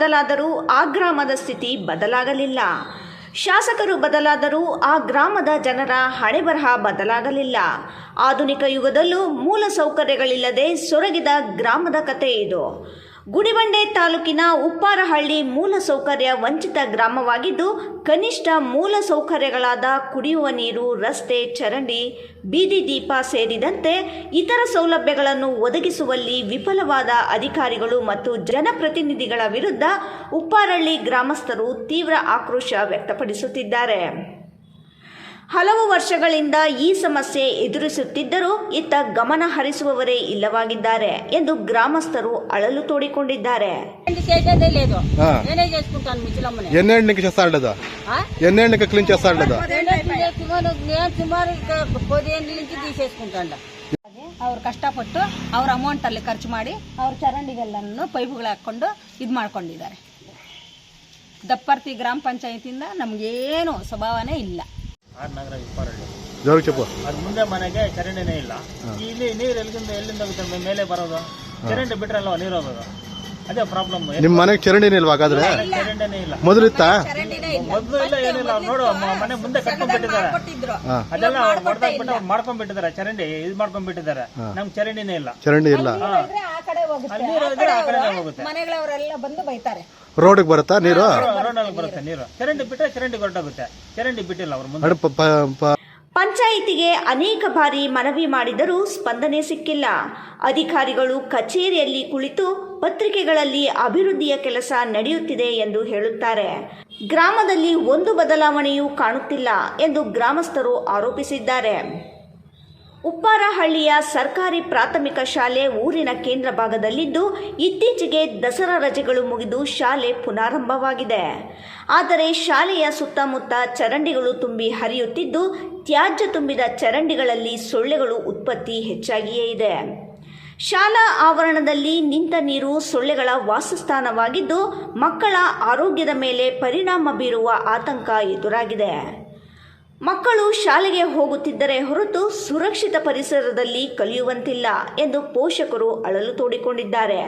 ಬದಲಾದರೂ ಆ ಗ್ರಾಮದ ಸ್ಥಿತಿ ಬದಲಾಗಲಿಲ್ಲ. ಶಾಸಕರು ಬದಲಾದರೂ ಆ ಗ್ರಾಮದ ಜನರ ಹಣೆಬರಹ ಬದಲಾಗಲಿಲ್ಲ. ಆಧುನಿಕ ಯುಗದಲ್ಲೂ ಮೂಲ ಸೌಕರ್ಯಗಳಿಲ್ಲದೆ ಸೊರಗಿದ ಗ್ರಾಮದ ಕತೆ ಇದು. ಗುಡಿಬಂಡೆ ತಾಲೂಕಿನ ಉಪ್ಪಾರಹಳ್ಳಿ ಮೂಲ ಸೌಕರ್ಯ ವಂಚಿತ ಗ್ರಾಮವಾಗಿದ್ದು, ಕನಿಷ್ಠ ಮೂಲ ಸೌಕರ್ಯಗಳಾದ ಕುಡಿಯುವ ನೀರು, ರಸ್ತೆ, ಚರಂಡಿ, ಬೀದಿ ದೀಪ ಸೇರಿದಂತೆ ಇತರ ಸೌಲಭ್ಯಗಳನ್ನು ಒದಗಿಸುವಲ್ಲಿ ವಿಫಲವಾದ ಅಧಿಕಾರಿಗಳು ಮತ್ತು ಜನಪ್ರತಿನಿಧಿಗಳ ವಿರುದ್ಧ ಉಪ್ಪಾರಹಳ್ಳಿ ಗ್ರಾಮಸ್ಥರು ತೀವ್ರ ಆಕ್ರೋಶ ವ್ಯಕ್ತಪಡಿಸುತ್ತಿದ್ದಾರೆ. ಹಲವು ವರ್ಷಗಳಿಂದ ಈ ಸಮಸ್ಯೆ ಎದುರಿಸುತ್ತಿದ್ದರೂ ಇತ್ತ ಗಮನ ಹರಿಸುವವರೇ ಇಲ್ಲವಾಗಿದ್ದಾರೆ ಎಂದು ಗ್ರಾಮಸ್ಥರು ಅಳಲು ತೋಡಿಕೊಂಡಿದ್ದಾರೆ. ಅವ್ರು ಕಷ್ಟಪಟ್ಟು ಅವ್ರ ಅಮೌಂಟ್ ಅಲ್ಲಿ ಖರ್ಚು ಮಾಡಿ ಅವ್ರ ಚರಂಡಿಗೆಲ್ಲನೂ ಪೈಪ್ಗಳು ಹಾಕೊಂಡು ಇದು ಮಾಡ್ಕೊಂಡಿದ್ದಾರೆ. ದಪ್ಪರ್ತಿ ಗ್ರಾಮ ಪಂಚಾಯತಿಯಿಂದ ನಮ್ಗೇನು ಸ್ವಭಾವನೇ ಇಲ್ಲ. ಜೋರು ಚಪ್ಪು. ಅದು ಮುಂದೆ ಮನೆಗೆ ಚರಂಡಿನೇ ಇಲ್ಲ. ಇಲ್ಲಿ ನೀರು ಎಲ್ಲಿಂದ ಎಲ್ಲಿಂದ ಹೋಗುತ್ತೆ ಮೇಲೆ ಬರೋದು. ಚರಂಡಿ ಬಿಟ್ರಲ್ಲ ನೀರು ಹೋಗೋದು? ಅದೇ ಪ್ರಾಬ್ಲಮ್ ನಿಮ್ಮ ಮನೆಗೆ ಚರಂಡಿನೇ ಇಲ್ವಾ ಹಾಗಾದ್ರೆ? ಚರಂಡಿನೇ ಇಲ್ಲ. ಮೊದಲು ಮೊದಲಿತ್ತ ಮೊದಲು ಇಲ್ಲ ಏನಿಲ್ಲ. ಅವ್ರು ನೋಡು ಮನೆ ಮುಂದೆ ಕಟ್ಕೊಂಡ್ಬಿಟ್ಟಿದ್ದಾರೆ ಅದೆಲ್ಲ ಹೊಡೆದಾಕ್ಬಿಟ್ಟು ಅವ್ರು ಮಾಡ್ಕೊಂಡ್ಬಿಟ್ಟಿದ್ದಾರೆ. ಚರಂಡಿ ಇದು ಮಾಡ್ಕೊಂಡ್ಬಿಟ್ಟಿದ್ದಾರೆ ನಮ್ಗೆ ಚರಂಡಿನೇ ಇಲ್ಲ. ಚರಂಡಿ ಇಲ್ಲ. ಆ ಕಡೆ ಹೋಗುತ್ತೆ. ಮನೆಗಳವರೆಲ್ಲ ಬಂದು ಬೈತಾರೆ. ರೋಡಿಗೆ ಬರುತ್ತಾ ನೀರು? ರೋಡಲ್ಲಿ ಬರುತ್ತೆ ನೀರು. ಚರಂಡಿ ಬಿಟ್ರೆ ಚರಂಡಿ ಹೊರಟೋಗುತ್ತೆ ಚರಂಡಿ ಬಿಟ್ಟಿಲ್ಲ ಅವ್ರ ಮುಂದೆ. ಅಡ್ ಪ- ಪ- ಪ- ಪಂಚಾಯಿತಿಗೆ ಅನೇಕ ಬಾರಿ ಮನವಿ ಮಾಡಿದರೂ ಸ್ಪಂದನೆ ಸಿಕ್ಕಿಲ್ಲ. ಅಧಿಕಾರಿಗಳು ಕಚೇರಿಯಲ್ಲಿ ಕುಳಿತು ಪತ್ರಿಕೆಗಳಲ್ಲಿ ಅಭಿವೃದ್ಧಿಯ ಕೆಲಸ ನಡೆಯುತ್ತಿದೆ ಎಂದು ಹೇಳುತ್ತಾರೆ. ಗ್ರಾಮದಲ್ಲಿ ಒಂದು ಬದಲಾವಣೆಯೂ ಕಾಣುತ್ತಿಲ್ಲ ಎಂದು ಗ್ರಾಮಸ್ಥರು ಆರೋಪಿಸಿದ್ದಾರೆ. ಉಪ್ಪಾರಹಳ್ಳಿಯ ಸರ್ಕಾರಿ ಪ್ರಾಥಮಿಕ ಶಾಲೆ ಊರಿನ ಕೇಂದ್ರ ಭಾಗದಲ್ಲಿದ್ದು ಇತ್ತೀಚೆಗೆ ದಸರಾ ರಜೆಗಳು ಮುಗಿದು ಶಾಲೆ ಪುನಾರಂಭವಾಗಿದೆ. ಆದರೆ ಶಾಲೆಯ ಸುತ್ತಮುತ್ತ ಚರಂಡಿಗಳು ತುಂಬಿ ಹರಿಯುತ್ತಿದ್ದು, ತ್ಯಾಜ್ಯ ತುಂಬಿದ ಚರಂಡಿಗಳಲ್ಲಿ ಸೊಳ್ಳೆಗಳು ಉತ್ಪತ್ತಿ ಹೆಚ್ಚಾಗಿಯೇ ಇದೆ. ಶಾಲಾ ಆವರಣದಲ್ಲಿ ನಿಂತ ನೀರು ಸೊಳ್ಳೆಗಳ ವಾಸಸ್ಥಾನವಾಗಿದ್ದು, ಮಕ್ಕಳ ಆರೋಗ್ಯದ ಮೇಲೆ ಪರಿಣಾಮ ಬೀರುವ ಆತಂಕ ಎದುರಾಗಿದೆ. ಮಕ್ಕಳು ಶಾಲೆಗೆ ಹೋಗುತ್ತಿದ್ದರೆ ಹೊರತು ಸುರಕ್ಷಿತ ಪರಿಸರದಲ್ಲಿ ಕಲಿಯುವಂತಿಲ್ಲ ಎಂದು ಪೋಷಕರು ಅಳಲು ತೋಡಿಕೊಂಡಿದ್ದಾರೆ.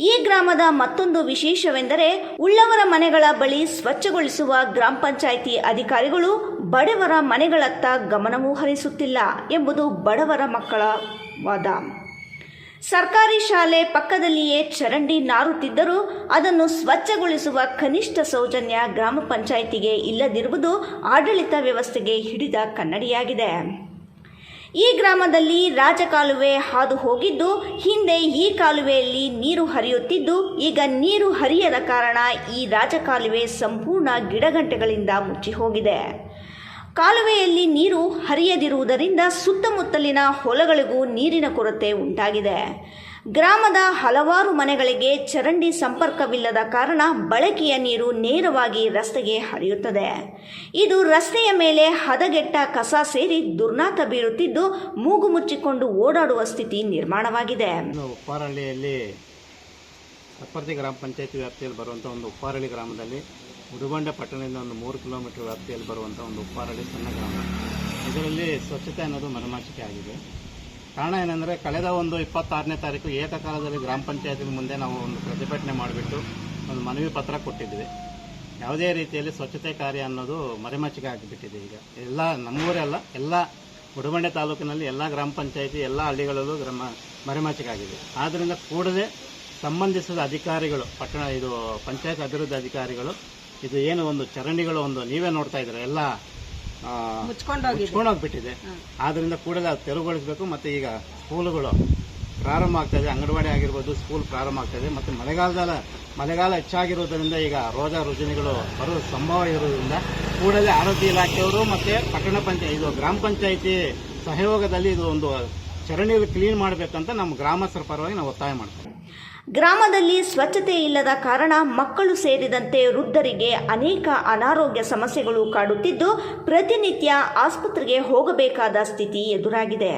ಈ ಗ್ರಾಮದ ಮತ್ತೊಂದು ವಿಶೇಷವೆಂದರೆ ಉಳ್ಳವರ ಮನೆಗಳ ಬಳಿ ಸ್ವಚ್ಛಗೊಳಿಸುವ ಗ್ರಾಮ ಪಂಚಾಯಿತಿ ಅಧಿಕಾರಿಗಳು ಬಡವರ ಮನೆಗಳತ್ತ ಗಮನವೂ ಹರಿಸುತ್ತಿಲ್ಲ ಎಂಬುದು ಬಡವರ ಮಕ್ಕಳ ವಾದ. ಸರ್ಕಾರಿ ಶಾಲೆ ಪಕ್ಕದಲ್ಲಿಯೇ ಚರಂಡಿ ನಾರುತ್ತಿದ್ದರೂ ಅದನ್ನು ಸ್ವಚ್ಛಗೊಳಿಸುವ ಕನಿಷ್ಠ ಸೌಜನ್ಯ ಗ್ರಾಮ ಪಂಚಾಯಿತಿಗೆ ಇಲ್ಲದಿರುವುದು ಆಡಳಿತ ವ್ಯವಸ್ಥೆಗೆ ಹಿಡಿದ ಕನ್ನಡಿಯಾಗಿದೆ. ಈ ಗ್ರಾಮದಲ್ಲಿ ರಾಜಕಾಲುವೆ ಹಾದು ಹೋಗಿದ್ದು, ಹಿಂದೆ ಈ ಕಾಲುವೆಯಲ್ಲಿ ನೀರು ಹರಿಯುತ್ತಿದ್ದು, ಈಗ ನೀರು ಹರಿಯದ ಕಾರಣ ಈ ರಾಜಕಾಲುವೆ ಸಂಪೂರ್ಣ ಗಿಡಗಂಟೆಗಳಿಂದ ಮುಚ್ಚಿ ಹೋಗಿದೆ ಕಾಲುವೆಯಲ್ಲಿ ನೀರು ಹರಿಯದಿರುವುದರಿಂದ ಸುತ್ತಮುತ್ತಲಿನ ಹೊಲಗಳಿಗೂ ನೀರಿನ ಕೊರತೆ ಉಂಟಾಗಿದೆ. ಗ್ರಾಮದ ಹಲವಾರು ಮನೆಗಳಿಗೆ ಚರಂಡಿ ಸಂಪರ್ಕವಿಲ್ಲದ ಕಾರಣ ಬಳಕೆಯ ನೀರು ನೇರವಾಗಿ ರಸ್ತೆಗೆ ಹರಿಯುತ್ತದೆ. ಇದು ರಸ್ತೆಯ ಮೇಲೆ ಹದಗೆಟ್ಟ ಕಸ ಸೇರಿ ದುರ್ನಾತ ಬೀರುತ್ತಿದ್ದು ಮೂಗು ಮುಚ್ಚಿಕೊಂಡು ಓಡಾಡುವ ಸ್ಥಿತಿ ನಿರ್ಮಾಣವಾಗಿದೆ. ಉಪ್ಪಾರಳ್ಳಿಯಲ್ಲಿ ಗ್ರಾಮ ಪಂಚಾಯತಿ ವ್ಯಾಪ್ತಿಯಲ್ಲಿ ಬರುವಂಥ ಒಂದು ಉಪ್ಪಾರಳ್ಳಿ ಗ್ರಾಮದಲ್ಲಿ ಉಡುಬಂಡೆ ಪಟ್ಟಣದಿಂದ ಒಂದು ಮೂರು ಕಿಲೋಮೀಟರ್ ವ್ಯಾಪ್ತಿಯಲ್ಲಿ ಬರುವಂಥ ಒಂದು ಉಪ್ಪಾರಳ್ಳಿ ಸಣ್ಣ ಗ್ರಾಮ. ಇದರಲ್ಲಿ ಸ್ವಚ್ಛತೆ ಅನ್ನೋದು ಮನಮಾಚಿಕೆ ಆಗಿದೆ. ಕಾರಣ ಏನಂದರೆ, ಕಳೆದ ಒಂದು ಇಪ್ಪತ್ತಾರನೇ ತಾರೀಕು ಏಕಕಾಲದಲ್ಲಿ ಗ್ರಾಮ ಪಂಚಾಯತಿ ಮುಂದೆ ನಾವು ಒಂದು ಪ್ರತಿಭಟನೆ ಮಾಡಿಬಿಟ್ಟು ಒಂದು ಮನವಿ ಪತ್ರ ಕೊಟ್ಟಿದ್ವಿ. ಯಾವುದೇ ರೀತಿಯಲ್ಲಿ ಸ್ವಚ್ಛತೆ ಕಾರ್ಯ ಅನ್ನೋದು ಮರೆಮಾಚಿಕೆ ಆಗಿಬಿಟ್ಟಿದೆ ಈಗ. ಎಲ್ಲ ನಮ್ಮೂರೆಲ್ಲ ಎಲ್ಲ ಉಡುಬಂಡೆ ತಾಲೂಕಿನಲ್ಲಿ ಎಲ್ಲ ಗ್ರಾಮ ಪಂಚಾಯತಿ, ಎಲ್ಲ ಹಳ್ಳಿಗಳಲ್ಲೂ ಗ್ರಾಮ ಮರೆಮಾಚಿಕೆ ಆಗಿದೆ. ಆದ್ದರಿಂದ ಕೂಡಲೇ ಸಂಬಂಧಿಸಿದ ಅಧಿಕಾರಿಗಳು, ಪಟ್ಟಣ ಇದು ಪಂಚಾಯತ್ ಅಭಿವೃದ್ಧಿ ಅಧಿಕಾರಿಗಳು ಇದು ಏನು ಒಂದು ಚರಂಡಿಗಳು ಒಂದು ನೀವೇ ನೋಡ್ತಾ ಇದ್ದೀರಾ ಎಲ್ಲ ಮುಚ್ಕೊಂಡೋಗ್ಬಿಟ್ಟಿದೆ ಆದ್ರಿಂದ ಕೂಡಲೇ ಅದು ತೆರವುಗೊಳಿಸಬೇಕು ಮತ್ತೆ ಈಗ ಸ್ಕೂಲುಗಳು ಪ್ರಾರಂಭ ಆಗ್ತಾ ಇದೆ ಅಂಗನವಾಡಿ ಆಗಿರ್ಬೋದು ಸ್ಕೂಲ್ ಪ್ರಾರಂಭ ಆಗ್ತಾ ಇದೆ ಮತ್ತೆ ಮಳೆಗಾಲದ ಮಳೆಗಾಲ ಹೆಚ್ಚಾಗಿರೋದ್ರಿಂದ ಈಗ ರೋಗ ರುಜಿನಿಗಳು ಬರೋ ಸಂಭವ ಇರೋದ್ರಿಂದ ಕೂಡಲೇ ಆರೋಗ್ಯ ಇಲಾಖೆಯವರು ಮತ್ತೆ ಪಟ್ಟಣ ಪಂಚಾಯತ್ ಇದು ಗ್ರಾಮ ಪಂಚಾಯತಿ ಸಹಯೋಗದಲ್ಲಿ ಇದು ಒಂದು ಚರಂಡಿಗಳು ಕ್ಲೀನ್ ಮಾಡಬೇಕಂತ ನಮ್ಮ ಗ್ರಾಮಸ್ಥರ ಪರವಾಗಿ ನಾವು ಒತ್ತಾಯ ಮಾಡ್ತೀವಿ. ಗ್ರಾಮದಲ್ಲಿ ಸ್ವಚ್ಛತೆ ಇಲ್ಲದ ಕಾರಣ ಮಕ್ಕಳು ಸೇರಿದಂತೆ ವೃದ್ಧರಿಗೆ ಅನೇಕ ಅನಾರೋಗ್ಯ ಸಮಸ್ಯೆಗಳು ಕಾಡುತ್ತಿದ್ದು, ಪ್ರತಿನಿತ್ಯ ಆಸ್ಪತ್ರೆಗೆ ಹೋಗಬೇಕಾದ ಸ್ಥಿತಿ ಎದುರಾಗಿದೆ.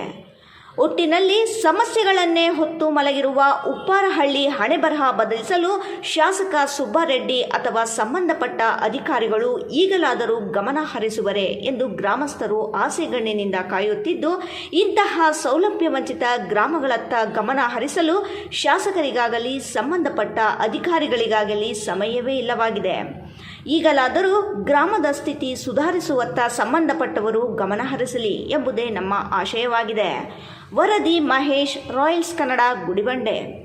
ಒಟ್ಟಿನಲ್ಲಿ ಸಮಸ್ಯೆಗಳನ್ನೇ ಹೊತ್ತು ಮಲಗಿರುವ ಉಪ್ಪಾರಹಳ್ಳಿ ಹಣೆಬರಹ ಬದಲಿಸಲು ಶಾಸಕ ಸುಬ್ಬಾರೆಡ್ಡಿ ಅಥವಾ ಸಂಬಂಧಪಟ್ಟ ಅಧಿಕಾರಿಗಳು ಈಗಲಾದರೂ ಗಮನ ಹರಿಸುವರೆ ಎಂದು ಗ್ರಾಮಸ್ಥರು ಆಸೆಗಣ್ಣಿನಿಂದ ಕಾಯುತ್ತಿದ್ದು, ಇಂತಹ ಸೌಲಭ್ಯ ವಂಚಿತ ಗ್ರಾಮಗಳತ್ತ ಗಮನ ಹರಿಸಲು ಶಾಸಕರಿಗಾಗಲಿ, ಸಂಬಂಧಪಟ್ಟ ಅಧಿಕಾರಿಗಳಿಗಾಗಲಿ ಸಮಯವೇ ಇಲ್ಲವಾಗಿದೆ. ಈಗಲಾದರೂ ಗ್ರಾಮದ ಸ್ಥಿತಿ ಸುಧಾರಿಸುವತ್ತ ಸಂಬಂಧಪಟ್ಟವರು ಗಮನ ಹರಿಸಲಿ ಎಂಬುದೇ ನಮ್ಮ ಆಶಯವಾಗಿದೆ. ವರದಿ ಮಹೇಶ್, ರಾಯಲ್ಸ್ ಕನ್ನಡ, ಗುಡಿಬಂಡೆ.